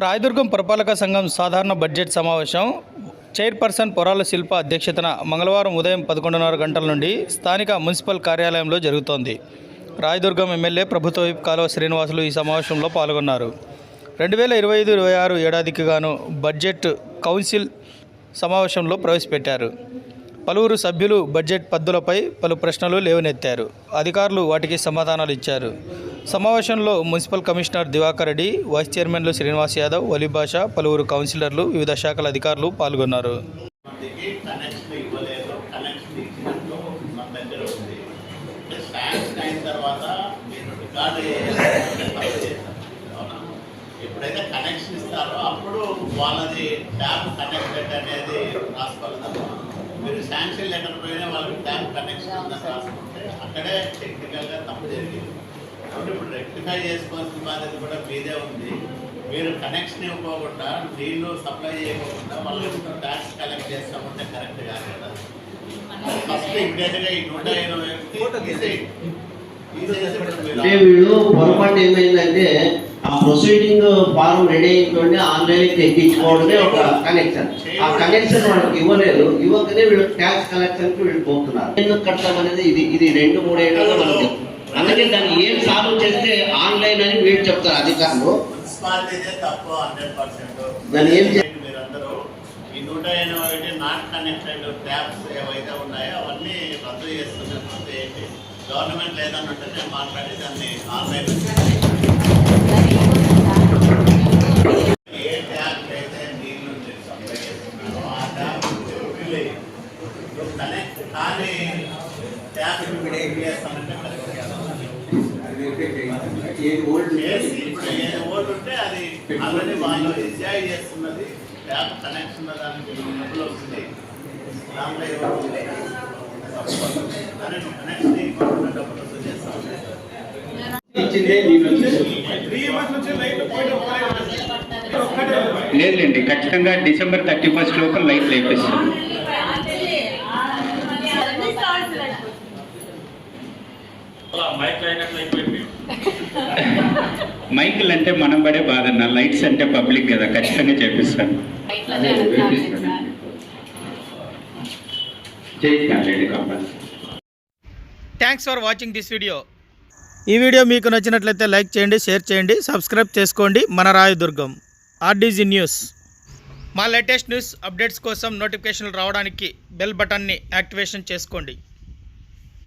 రాయదుర్గం పురపాలక సంఘం సాధారణ బడ్జెట్ సమావేశం. చైర్పర్సన్ పొరాల శిల్ప అధ్యక్షతన మంగళవారం ఉదయం పదకొండున్నర గంటల నుండి స్థానిక మున్సిపల్ కార్యాలయంలో జరుగుతోంది. రాయదుర్గం ఎమ్మెల్యే ప్రభుత్వ విప్ కాలువ శ్రీనివాసులు ఈ సమావేశంలో పాల్గొన్నారు. రెండు వేల ఇరవై ఐదు ఇరవై ఆరు ఏడాదికి గాను బడ్జెట్ కౌన్సిల్ సమావేశంలో ప్రవేశపెట్టారు. పలువురు సభ్యులు బడ్జెట్ పద్దులపై పలు ప్రశ్నలు లేవనెత్తారు. అధికారులు వాటికి సమాధానాలు ఇచ్చారు. సమావేశంలో municipal commissioner Divakar Reddy vice చైర్మన్లు శ్రీనివాస్ యాదవ్ వలీభాష పలువురు కౌన్సిలర్లు వివిధ శాఖల అధికారులు పాల్గొన్నారు. ఎప్పుడైతే కనెక్షన్ ఇస్తారో అప్పుడు వాళ్ళది ట్యాప్ కనెక్టెడ్ అనేది రాసుకోవాలి తప్ప మీరు శాంక్షన్ లెటర్ పోయినా వాళ్ళకి ట్యాప్ కనెక్షన్ ఉందని రాసుకుంటే అక్కడే టెక్నికల్గా తప్పు జరిగింది. కాబట్టి ఇప్పుడు రెక్టిఫై చేసుకోవాల్సిన బాధ్యత కూడా మీదే ఉంది. మీరు కనెక్షన్ ఇవ్వకుండా నీళ్ళు సప్లై చేయకుండా వాళ్ళు ట్యాక్స్ కలెక్ట్ చేస్తామంటే కరెక్ట్ కాదు కదా. ఫస్ట్ ఇమ్మీడియట్గా ఈ నూట ఇరవై అంటే వీళ్ళు పొరపాటు ఏమైందంటే ఆ ప్రొసీడింగ్ ఫారం రెడీ అయిందంటే ఆన్లైన్ ఎక్కించుకోవడమే ఒక కనెక్షన్ ఆ కనెక్షన్ వాళ్ళకి ఇవ్వలేదు. ఇవ్వకనే వీళ్ళు ట్యాక్స్ కలెక్షన్కి వీళ్ళు పోతున్నారు. ఎందుకు కడతాం అనేది ఇది ఇది రెండు మూడు ఏళ్ళలో మనకి అందుకే దాన్ని ఏం సాల్వ్ చేస్తే ఆన్లైన్ అని వీళ్ళు చెప్తారు అధికారులు. దాన్ని ఏం మీరందరూ? ఈ నూట ఎనభై ఒకటి నాట్ కనెక్టెడ్ ట్యాబ్స్ ఏవైతే ఉన్నాయో అవన్నీ రద్దు చేస్తున్నట్టు గవర్నమెంట్ మాట్లాడి దాన్ని ఆన్లైన్ ఏ అయితే సప్లై చేస్తున్నారో ఆ కనెక్ట్ కానీ ట్యాబ్ ఫిల్ చేస్తానంటే చేసి ఇప్పుడు ఏది ఓటు ఉంటే అది ఆల్రెడీ వాళ్ళు ఎంజాయ్ చేస్తున్నది ట్యాప్ కనెక్షన్ దానికి డబ్బులు వస్తుంది. దాంట్లో కనెక్షన్ ఇవ్వకుండా డబ్బులు చేస్తా. లేదులేండి ఖచ్చితంగా డిసెంబర్ థర్టీ ఫస్ట్ లోపల లైట్లు వేపిస్తాం మైకులు అంటే మనం పడే బాధ అన్న లైట్స్ అంటే పబ్లిక్ కదా ఖచ్చితంగా చేపిస్తాను thanks for watching this video ఈ వీడియో మీకు నచ్చినట్లయితే లైక్ చేయండి షేర్ చేయండి సబ్స్క్రైబ్ చేసుకోండి. మన రాయదుర్గం ఆర్డీజీ న్యూస్ మా లేటెస్ట్ న్యూస్ అప్డేట్స్ కోసం నోటిఫికేషన్లు రావడానికి బెల్ బటన్ని యాక్టివేషన్ చేసుకోండి.